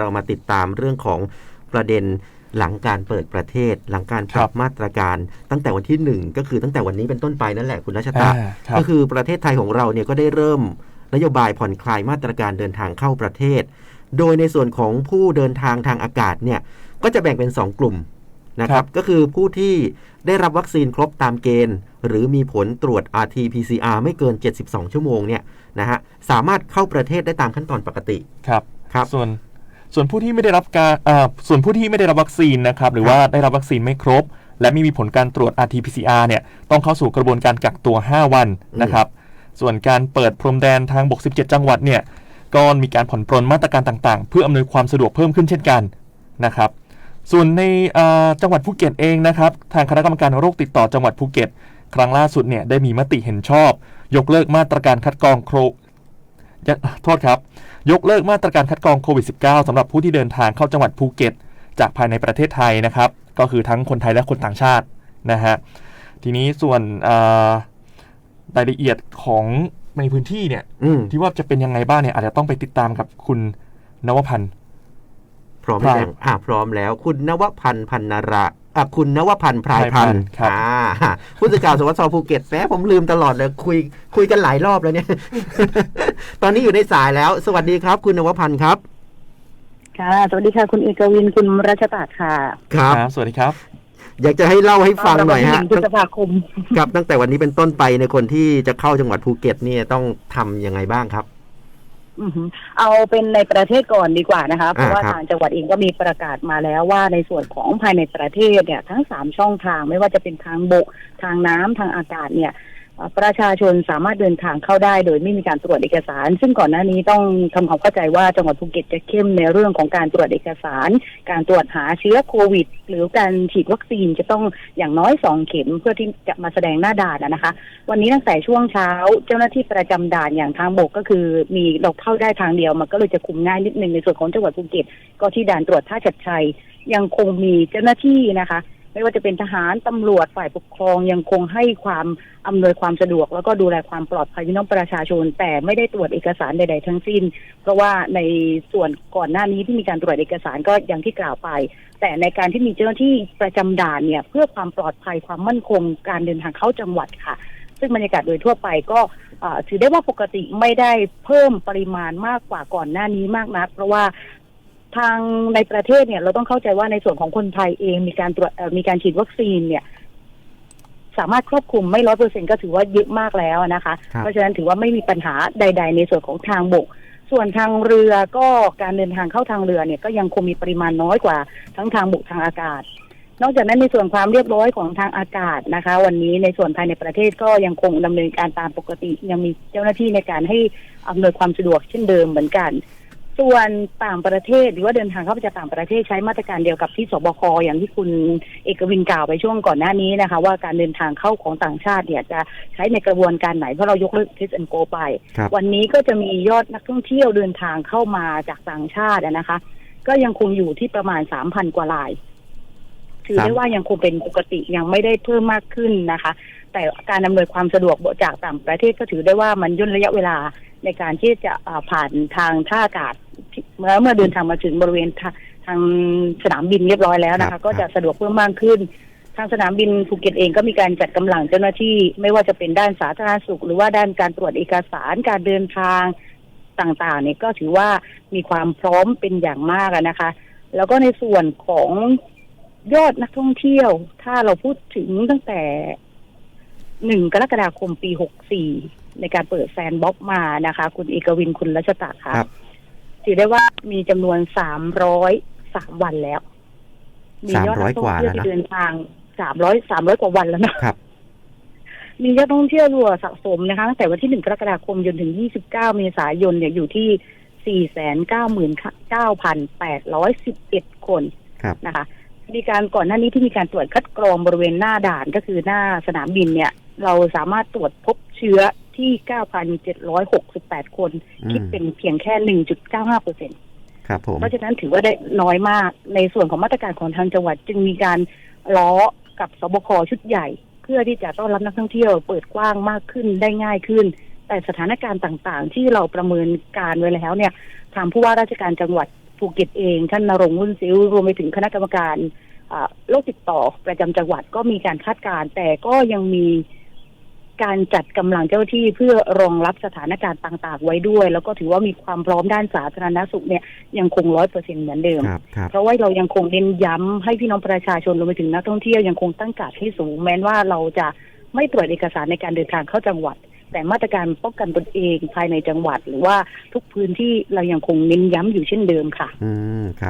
เรามาติดตามเรื่องของประเด็นหลังการเปิดประเทศ หลังการปรับมาตรการ ตั้งแต่วันที่หนึ่งก็คือตั้งแต่วันนี้เป็นต้นไปนั่นแหละคุณรัชตาอ่าครับก็คือประเทศไทยของเราเนี่ยก็ได้เริ่มนโยบายผ่อนคลายมาตรการเดินทางเข้าประเทศ โดยในส่วนของผู้เดินทางทางอากาศเนี่ยก็จะแบ่งเป็น 2 กลุ่มนะครับก็คือผู้ที่ได้รับวัคซีนครบตามเกณฑ์ หรือมีผลตรวจ RT-PCR ไม่เกิน 72 ชั่วโมงเนี่ยนะฮะสามารถเข้าประเทศได้ตามขั้นตอนปกติครับครับส่วน ส่วนผู้ที่ไม่ได้รับการอ่าส่วนผู้ที่ไม่ได้รับวัคซีนนะครับหรือว่าได้รับวัคซีนไม่ครบ และไม่มีผลการตรวจ RT-PCR เนี่ยต้องเข้าสู่กระบวนการกักตัว 5 วันนะครับส่วนการเปิดพรมแดนทางบก 17 จังหวัดเนี่ยก็มีการผ่อนปรนมาตรการต่างๆ เพื่ออำนวยความสะดวกเพิ่มขึ้นเช่นกันนะครับส่วนในอ่าจังหวัดภูเก็ตเองนะครับทางคณะกรรมการโรคติดต่อจังหวัดภูเก็ต ครั้งล่าสุดเนี่ยได้มีมติเห็นชอบ ยกเลิกมาตรการคัดกรอง โครยะโทษครับ ยกเลิกมาตรการคัดกรองโควิด -19 สำหรับผู้ที่เดินทางเข้าจังหวัดภูเก็ต จากภายในประเทศไทยนะครับ ก็คือทั้งคนไทยและคนต่างชาตินะฮะทีนี้ส่วนอ่ารายละเอียดของในพื้นที่เนี่ยอืมที่ว่าจะเป็นยังไงบ้างเนี่ยอาจจะต้องไปติดตามกับคุณนวพันธ์พร้อมหรือยังอ่าพร้อมแล้ว คุณนวพันธ์พันนาระอะ คุณนวพันธ์พรายพันธ์ครับอ่าผู้สื่อข่าวสวสภูเก็ตแม้ผมลืมตลอดเลยคุยคุยกันหลายรอบแล้วเนี่ย ตอนนี้อยู่ในสายแล้ว สวัสดีครับ คุณนวพันธ์ครับ ค่ะ สวัสดีค่ะ คุณเอกวินคุณรัชตาดค่ะครับครับ สวัสดีครับอยากจะให้เล่าให้ฟังหน่อยฮะวันที่พฤษภาคมครับตั้งแต่วันนี้เป็นต้นไปในคนที่จะเข้าจังหวัดภูเก็ตเนี่ยต้องทำยังไงบ้างครับ อือหือเอาเป็นในประเทศก่อนดีกว่านะคะ เพราะว่าครับทางจังหวัดเองก็มีประกาศมาแล้วว่าในส่วนของภายในประเทศเนี่ยทั้งสามช่องทางไม่ว่าจะเป็นทางบก ทางน้ำทางอากาศเนี่ยเอ่อ ประชาชนสามารถเดินทางเข้าได้ โดยไม่มีการตรวจเอกสาร ซึ่งก่อนหน้านี้ต้องทำความเข้าใจว่าจังหวัดภูเก็ตจะเข้มในเรื่องของการตรวจเอกสาร การตรวจหาเชื้อโควิด หรือการฉีดวัคซีนจะต้องอย่างน้อยสองเข็มเพื่อที่จะมาแสดงหน้าด่านนะคะ วันนี้ตั้งแต่ช่วงเช้าเจ้าหน้าที่ประจำด่านอย่างทางบกก็คือ มีเราเข้าได้ทางเดียวมันก็เลยจะคุมง่ายนิดนึงในส่วนของจังหวัดภูเก็ตก็ที่ด่านตรวจท่าชัดชัยยังคงมีเจ้าหน้าที่นะคะ ไม่ว่าจะเป็นทหารตำรวจฝ่ายปกครองยังคงให้ความอำนวยความสะดวก แล้วก็ดูแลความปลอดภัยพี่น้องประชาชน แต่ไม่ได้ตรวจเอกสารใด ๆ ทั้งสิ้น เพราะว่าในส่วนก่อนหน้านี้ที่มีการตรวจเอกสารก็อย่างที่กล่าวไป แต่ในการที่มีเจ้าหน้าที่ประจำด่านเนี่ย เพื่อความปลอดภัยความมั่นคงการเดินทางเข้าจังหวัดค่ะ ซึ่งบรรยากาศโดยทั่วไปก็ถือได้ว่าปกติไม่ได้เพิ่มปริมาณมากกว่าก่อนหน้านี้มากนัก เพราะว่า ทางในประเทศเนี่ย เราต้องเข้าใจว่าในส่วนของคนไทยเองมีการตรวจเอ่อมีการฉีดวัคซีนเนี่ยสามารถครอบคลุมไม่ร้อยเปอร์เซ็นก็ถือว่าเยอะมากแล้วนะคะครับเพราะฉะนั้นถือว่าไม่มีปัญหาใด ๆ ในส่วนของทางบก ส่วนทางเรือก็การเดินทางเข้าทางเรือเนี่ยก็ยังคงมีปริมาณน้อยกว่าทั้งทางบกทางอากาศ นอกจากนั้นในส่วนความเรียบร้อยของทางอากาศนะคะ วันนี้ในส่วนภายในประเทศก็ยังคงดำเนินการตามปกติ ยังมีเจ้าหน้าที่ในการให้อำนวยความสะดวกเช่นเดิมเหมือนกัน ส่วนต่างประเทศหรือว่าเดินทางเข้าไปจากต่างประเทศใช้มาตรการเดียวกับที่สบคอย่างที่คุณเอกวินกล่าวไปช่วงก่อนหน้านี้นะคะ ว่าการเดินทางเข้าของต่างชาติเนี่ยจะใช้ในกระบวนการไหนเพราะเรายกเลิกเทสแอนโกไปครับวันนี้ก็จะมียอดนักท่องเที่ยวเดินทางเข้ามาจากต่างชาติอะนะคะ ก็ยังคงอยู่ที่ประมาณสามพันกว่ารายถือได้ว่ายังคงเป็นปกติยังไม่ได้เพิ่มมากขึ้นนะคะ แต่การอำนวยความสะดวกจากต่างประเทศก็ถือได้ว่ามันย่นระยะเวลาในการที่จะอ่าผ่านทางท่าอากาศที่ เมื่อเมื่อเดินทางมาถึงบริเวณทาทางสนามบินเรียบร้อยแล้วนะครัคะ บ ก็จะสะดวกเพิ่มมากขึ้น ทางสนามบินภูเก็ตเองก็มีการจัดกำลังเจ้าหน้าที่ไม่ว่าจะเป็นด้านสาธารณสุข หรือว่าด้านการตรวจเอกสารการเดินทางต่างๆเนี่ยก็ถือว่ามีความพร้อมเป็นอย่างมากอะนะคะ แล้วก็ในส่วนของยอดนักท่องเที่ยว ถ้าเราพูดถึงตั้งแต่หนึ่งกรกฎาคมปีหกสี่ในการเปิดแซนด์บ็อกซ์มานะคะ คุณเอกวินคุณรัชตะค่ะ ครับ ถือได้ว่ามีจำนวนสามร้อยสามวันแล้วมียอดนักท่องเที่ยวที่เดินทางสามร้อยสามร้อยกว่าวันแล้วนะ ครับ มียอดท่องเที่ยวรวมสะสมนะคะตั้งแต่วันที่หนึ่งกรกฎาคมจนถึงยี่สิบเก้าเมษายนเนี่ยอยู่ที่สี่แสนเก้าหมื่นเก้าพันแปดร้อยสิบเอ็ดคนครับ นะคะ มีการก่อนหน้านี้ที่มีการตรวจคัดกรองบริเวณหน้าด่านก็คือหน้าสนามบินเนี่ย เราสามารถตรวจพบเชื้อ ที่เก้าพันเจ็ดร้อยหกสิบแปดคนอืมคิดเป็นเพียงแค่หนึ่งจุดเก้าห้าเปอร์เซ็นครับผมเพราะฉะนั้นถือว่าได้น้อยมากในส่วนของมาตรการของทางจังหวัด จึงมีการล้อกับสบคชุดใหญ่ เพื่อที่จะต้อนรับนักท่องเที่ยวเปิดกว้างมากขึ้นได้ง่ายขึ้น แต่สถานการณ์ต่างๆ ที่เราประเมินการไว้แล้วเนี่ยทางผู้ว่าราชการจังหวัดภูภูเก็ตเองท่านนรงค์วุ่นซิ้วรวมไปถึงคณะกรรมการอ่าโรคติดต่อประจำจังหวัดก็มีการคาดการณ์แต่ก็ยังมี การจัดกำลังเจ้าหน้าที่เพื่อรองรับสถานการณ์ต่าง ๆ ไว้ด้วย แล้วก็ถือว่ามีความพร้อมด้านสาธารณสุขเนี่ยยังคงร้อยเปอร์เซ็นเหมือนเดิมครับครับเพราะว่าเรายังคงเน้นย้ำให้พี่น้องประชาชนรวมไปถึงนักท่องเที่ยวยังคงตั้งการดให้สูงแม้ว่าเราจะไม่ตรวจเอกสารในการเดินทางเข้าจังหวัด แต่มาตรการป้องกันตนเองภายในจังหวัด หรือว่าทุกพื้นที่เรายังคงเน้นย้ำอยู่เช่นเดิมค่ะ อืมครับ